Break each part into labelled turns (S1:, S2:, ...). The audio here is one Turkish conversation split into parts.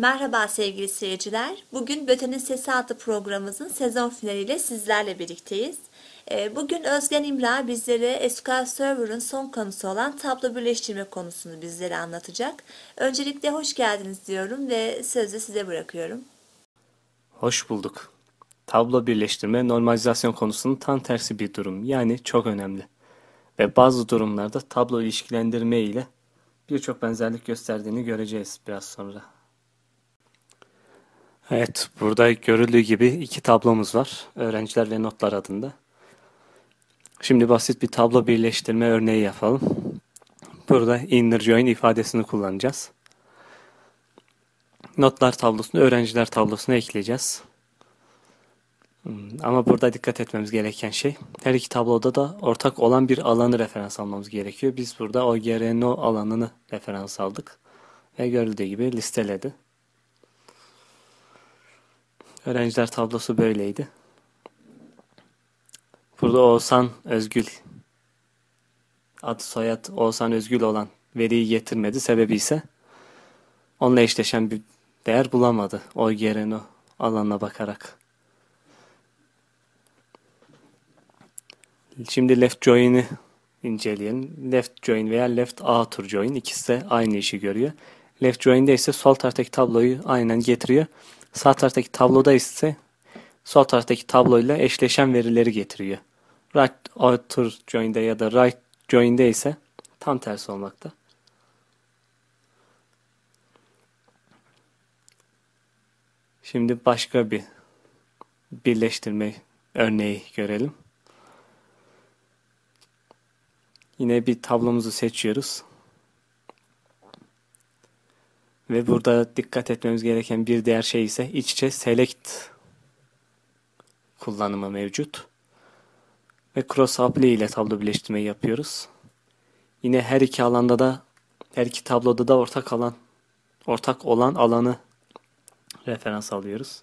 S1: Merhaba sevgili seyirciler. Bugün Böte'nin Sesi adlı programımızın sezon finaliyle sizlerle birlikteyiz. Ee, Bugün Özgen İmra bizlere SQL Server'ın son konusu olan tablo birleştirme konusunu bizlere anlatacak. Öncelikle hoş geldiniz diyorum ve sözü size bırakıyorum.
S2: Hoş bulduk. Tablo birleştirme normalizasyon konusunun tam tersi bir durum. Yani çok önemli. Ve bazı durumlarda tablo ilişkilendirme ile birçok benzerlik gösterdiğini göreceğiz biraz sonra. Evet, burada görüldüğü gibi iki tablomuz var. Öğrenciler ve notlar adında. Şimdi basit bir tablo birleştirme örneği yapalım. Burada inner join ifadesini kullanacağız. Notlar tablosunu öğrenciler tablosuna ekleyeceğiz. Hmm, Ama burada dikkat etmemiz gereken şey her iki tabloda da ortak olan bir alanı referans almamız gerekiyor. Biz burada OGRNO alanını referans aldık ve görüldüğü gibi listeledi. Öğrenciler tablosu böyleydi. Burada Oğuzhan Özgül adı soyad Oğuzhan Özgül olan veriyi getirmedi. Sebebi ise onunla eşleşen bir değer bulamadı OGRNO alanına bakarak. Şimdi left join'i inceleyelim. Left join veya left outer join ikisi de aynı işi görüyor. Left join'de ise sol taraftaki tabloyu aynen getiriyor. Sağ taraftaki tabloda ise sol taraftaki tabloyla eşleşen verileri getiriyor. Right outer join'de ya da right join'de ise tam tersi olmakta. Şimdi başka bir birleştirme örneği görelim. Yine bir tablomuzu seçiyoruz. Ve burada dikkat etmemiz gereken bir diğer şey ise iç içe select kullanımı mevcut. Ve cross apply ile tablo birleştirmeyi yapıyoruz. Yine her iki alanda da her iki tabloda da ortak alan ortak olan alanı referans alıyoruz.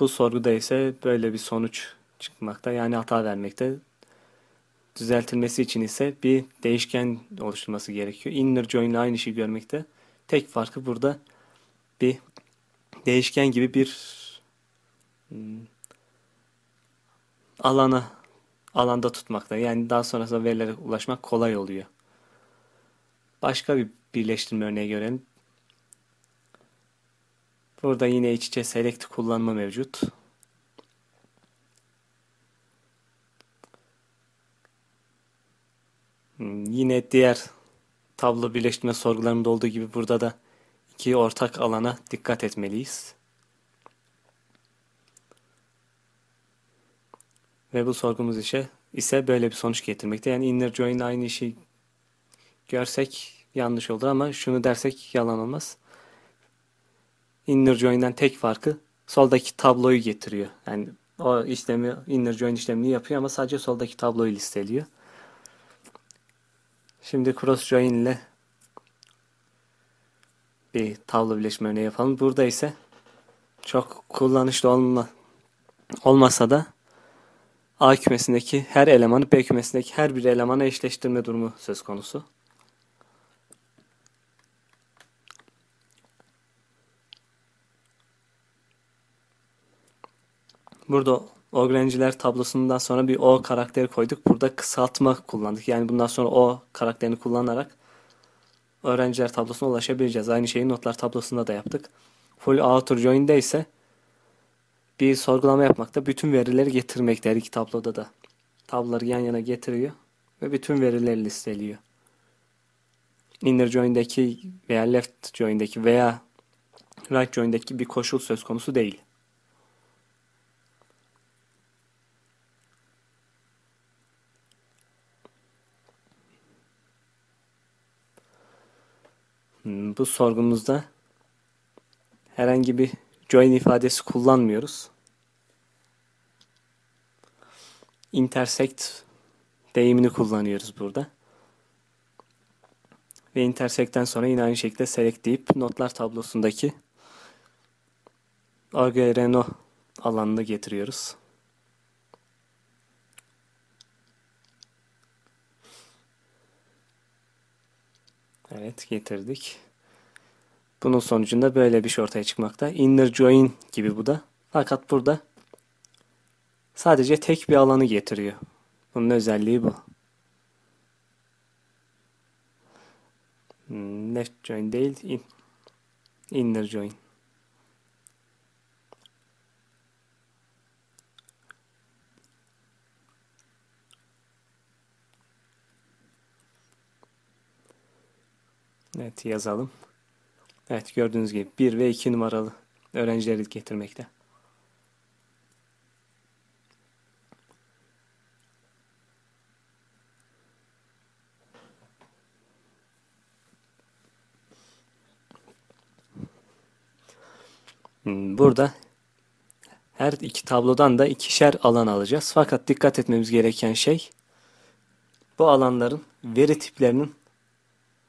S2: Bu sorguda ise böyle bir sonuç çıkmakta. Yani hata vermekte. Düzeltilmesi için ise bir değişken oluşturması gerekiyor. Inner join ile aynı işi görmekte. Tek farkı burada bir değişken gibi bir hmm, alana alanda tutmakta. Yani daha sonrasında verilere ulaşmak kolay oluyor. Başka bir birleştirme örneği görelim. Burada yine iç içe select kullanma mevcut. Yine diğer tablo birleştirme sorgularında olduğu gibi burada da iki ortak alana dikkat etmeliyiz. Ve bu sorgumuz işe ise böyle bir sonuç getirmekte. Yani inner join aynı işi görsek yanlış olur ama şunu dersek yalan olmaz. Inner join'den tek farkı soldaki tabloyu getiriyor. Yani o işlemi inner join işlemini yapıyor ama sadece soldaki tabloyu listeliyor. Şimdi cross join ile bir tablo birleşme örneği yapalım. Burada ise çok kullanışlı olma, olmasa da A kümesindeki her elemanı B kümesindeki her bir elemana eşleştirme durumu söz konusu. Burada öğrenciler tablosundan sonra bir O karakteri koyduk. Burada kısaltma kullandık. Yani bundan sonra O karakterini kullanarak öğrenciler tablosuna ulaşabileceğiz. Aynı şeyi notlar tablosunda da yaptık. Full outer join'de ise bir sorgulama yapmakta. Bütün verileri getirmekte her iki tabloda da. Tabloları yan yana getiriyor ve bütün verileri listeliyor. Inner join'deki veya left join'deki veya right join'deki bir koşul söz konusu değil. Bu sorgumuzda herhangi bir join ifadesi kullanmıyoruz. Intersect deyimini kullanıyoruz burada. Ve intersect'ten sonra yine aynı şekilde select deyip notlar tablosundaki OGRNO alanını getiriyoruz. Evet getirdik. Bunun sonucunda böyle bir şey ortaya çıkmakta. Inner join gibi bu da. Fakat burada sadece tek bir alanı getiriyor. Bunun özelliği bu. Hmm, Left join değil, in, inner join. Evet yazalım. Evet gördüğünüz gibi 1 ve 2 numaralı öğrencileri getirmekte. Hmm, Burada her iki tablodan da ikişer alan alacağız. Fakat dikkat etmemiz gereken şey bu alanların veri tiplerinin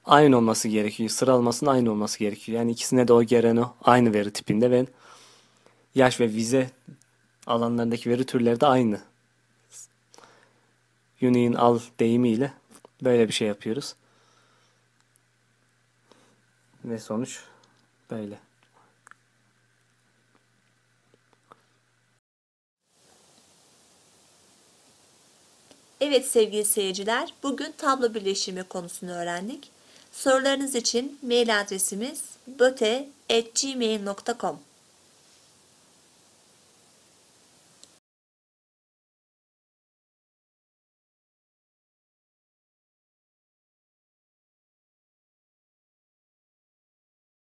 S2: aynı olması gerekiyor. Sıralamasının aynı olması gerekiyor. Yani ikisine de o gelen o aynı veri tipinde ve yaş ve vize alanlarındaki veri türleri de aynı. Union al deyimiyle böyle bir şey yapıyoruz. Ve sonuç böyle.
S1: Evet sevgili seyirciler, bugün tablo birleştirme konusunu öğrendik. Sorularınız için mail adresimiz bote.gmail.com